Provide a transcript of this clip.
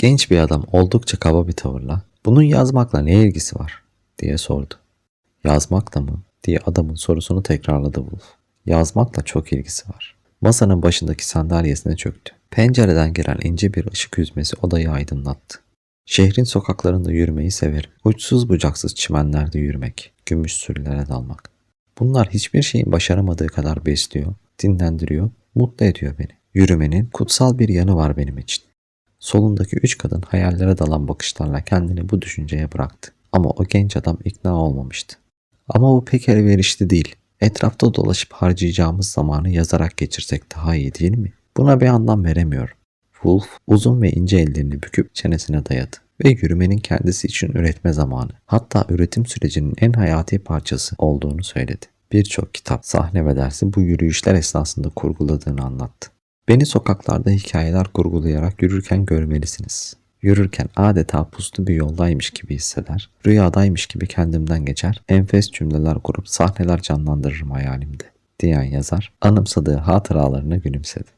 Genç bir adam oldukça kaba bir tavırla bunun yazmakla ne ilgisi var diye sordu. Yazmakla mı diye adamın sorusunu tekrarladı Wolf. Yazmakla çok ilgisi var. Masanın başındaki sandalyesine çöktü. Pencereden gelen ince bir ışık yüzmesi odayı aydınlattı. Şehrin sokaklarında yürümeyi severim. Uçsuz bucaksız çimenlerde yürümek, gümüş sürülere dalmak. Bunlar hiçbir şeyin başaramadığı kadar besliyor, dinlendiriyor, mutlu ediyor beni. Yürümenin kutsal bir yanı var benim için. Solundaki üç kadın hayallere dalan bakışlarla kendini bu düşünceye bıraktı. Ama o genç adam ikna olmamıştı. Ama bu pek elverişli değil. Etrafta dolaşıp harcayacağımız zamanı yazarak geçirsek daha iyi değil mi? Buna bir anlam veremiyorum. Wolf uzun ve ince ellerini büküp çenesine dayadı ve yürümenin kendisi için üretme zamanı, hatta üretim sürecinin en hayati parçası olduğunu söyledi. Birçok kitap, sahne ve dersi bu yürüyüşler esnasında kurguladığını anlattı. Beni sokaklarda hikayeler kurgulayarak yürürken görmelisiniz. Yürürken adeta puslu bir yoldaymış gibi hisseder, rüyadaymış gibi kendimden geçer, enfes cümleler kurup sahneler canlandırırım hayalimde, diyen yazar anımsadığı hatıralarına gülümsedi.